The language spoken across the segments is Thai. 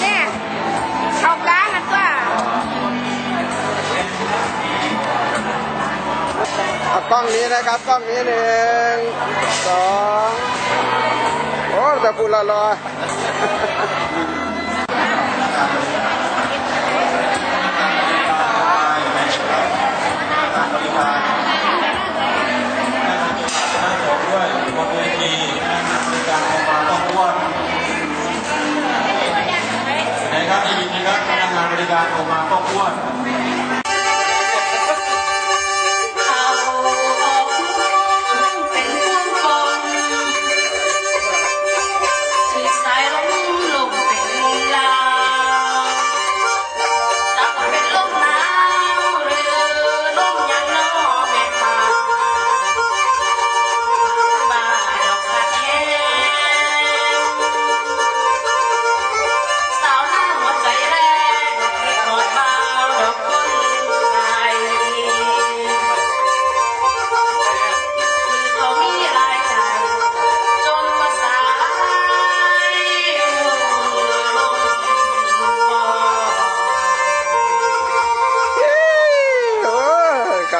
เนี่ยชอบร้านมันก็กล้องนี้นะครับกล้องนี้หนึ่งสองโอ้แต่พูดละลอย ครับได้ยินไหมครับพนักงานบริการออกมาต้องอ้วน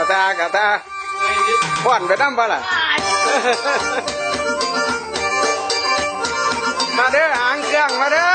ะตากะตาบ่อนไปน้ำบ่ล่ะมาเด้อหางเครื่องมาเด้อ